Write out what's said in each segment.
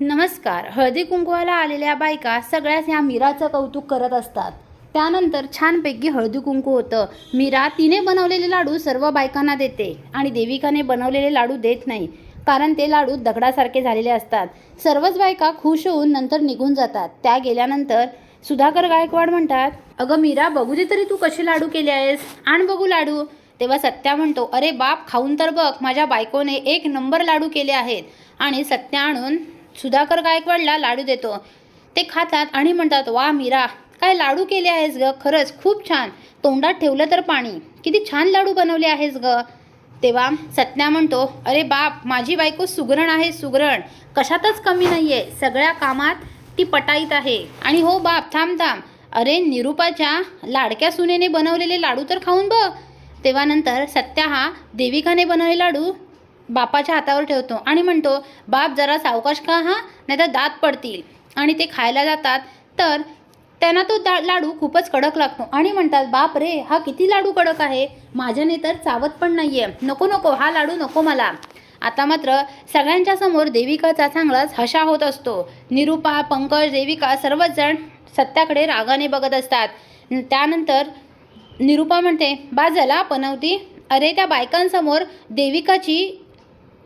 नमस्कार. हळदी कुंकवाला आलेल्या बायका सगळ्याच ह्या मीराचं कौतुक करत असतात. त्यानंतर छानपैकी हळदी कुंकू होतं. मीरा तिने बनवलेले लाडू सर्व बायकांना देते आणि देविकाने बनवलेले लाडू देत नाही कारण ते लाडू दगडासारखे झालेले असतात. सर्वच बायका खुश होऊन नंतर निघून जातात. त्या गेल्यानंतर सुधाकर गायकवाड म्हणतात अगं मीरा बघू दे तरी तू कसे लाडू केले आहेस. आण बघू लाडू. तेव्हा सत्या म्हणतो अरे बाप खाऊन तर बघ. माझ्या बायकोने एक नंबर लाडू केले आहेत आणि सत्या आणून सुधाकर गायकवाडला लाडू देतो. ते खातात आणि म्हणतात वा मीरा काय लाडू केले आहेस ग? खरंच खूप छान. तोंडात ठेवलं तर पाणी. किती छान लाडू बनवले आहेस ग. तेव्हा सत्या म्हणतो अरे बाप माझी बायको सुगरण आहे सुगरण. कशातच कमी नाही आहे सगळ्या कामात ती पटाईत आहे. आणि हो बाप थांब थांब. अरे निरूपाच्या लाडक्या सुनेने बनवलेले लाडू तर खाऊन बघ. तेव्हा नंतर सत्या हा देविकाने बनवले लाडू बापाच्या हातावर ठेवतो आणि म्हणतो बाप जरा सावकाश का हा नाही तर दात पडतील. आणि ते खायला जातात. तर त्यांना तो दा लाडू खूपच कडक लागतो आणि म्हणतात बाप रे हा किती लाडू कडक आहे. माझ्याने तर चावत पण नाही आहे नको नको हा लाडू नको मला. आता मात्र सगळ्यांच्या समोर देविकाचा चांगलाच हशा होत असतो. निरूपा पंकज देविका सर्वच जण सत्याकडे रागाने बघत असतात. त्यानंतर निरूपा म्हणते बा झाला पनवती. अरे त्या बायकांसमोर देविकाची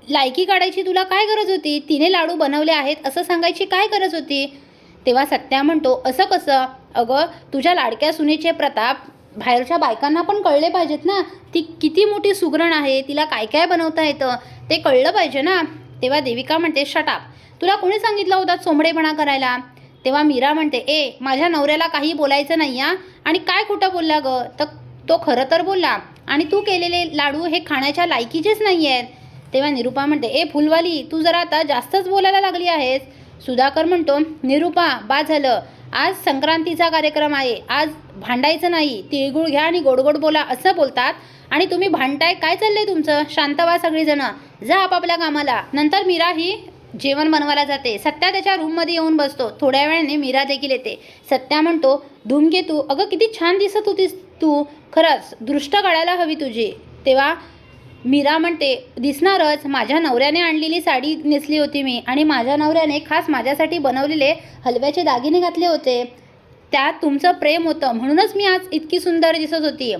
लायकी काढायची तुला काय गरज होती? तिने लाडू बनवले आहेत असं सांगायची काय गरज होती? तेव्हा सत्या म्हणतो असं कसं? अगं तुझ्या लाडक्या सुनेचे प्रताप बाहेरच्या बायकांना पण कळले पाहिजेत ना? ती किती मोठी सुगरण आहे तिला काय काय बनवता येतं? ते कळलं पाहिजे ना? तेव्हा देविका म्हणते शटाप तुला कोणी सांगितलं होता चोंबडेपणा करायला? तेव्हा मीरा म्हणते ए माझ्या नवऱ्याला काही बोलायचं नाही या आणि काय खोटं बोलला गं? तर तो खरं तर बोलला. आणि तू केलेले लाडू हे खाण्याच्या लायकीचेच नाही आहेत तेव्हा निरूपा म्हणते ए फुलवाली तू जरा आता जास्तच बोलायला लागली आहेस. सुधाकर म्हणतो निरूपा बा झालं. आज संक्रांतीचा कार्यक्रम आहे. आज भांडायचं नाही. तिळगुळ घ्या आणि गोड गोड बोला असं बोलतात. आणि तुम्ही भांडताय काय चाललंय तुमचं? शांत व्हा सगळीजणं. जा आपापल्या कामाला. नंतर मीरा ही जेवण बनवायला जाते. सत्या त्याच्या रूममध्ये येऊन बसतो. थोड्या वेळाने मीरा देखील येते. सत्या म्हणतो धूमकेतू अगं किती छान दिसत होतीस तू. खरंच दृष्ट काढायला हवी तुझी. तेव्हा मीरा म्हणते दिसणारच माझ्या नवऱ्याने आणलेली साडी नेसली होती मी आणि माझ्या नवऱ्याने खास माझ्यासाठी बनवलेले हलव्याचे दागिने घातले होते. त्यात तुमचं प्रेम होतं म्हणूनच मी आज इतकी सुंदर दिसत होती.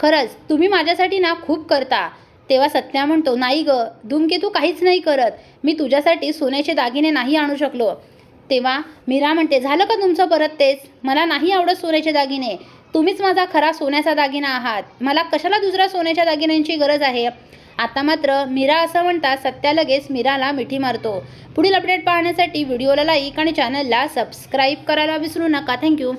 खरंच तुम्ही माझ्यासाठी ना खूप करता. तेव्हा सत्या म्हणतो नाही ग धूमकेतू काहीच नाही करत. मी तुझ्यासाठी सोन्याचे दागिने नाही आणू शकलो. तेव्हा मीरा म्हणते झालं का तुमचं परत तेच? मला नाही आवडत सोन्याचे दागिने. तुम्हीच माझा खरा सोन्याचा दागिना आहात. मला कशाला दुसऱ्या सोन्याच्या दागिन्यांची गरज आहे? आता मात्र मीरा असं म्हणता सत्या लगेच मीराला मिठी मारतो. पुढील अपडेट पाहण्यासाठी व्हिडिओला लाईक आणि चॅनलला सबस्क्राईब करायला विसरू नका. थँक्यू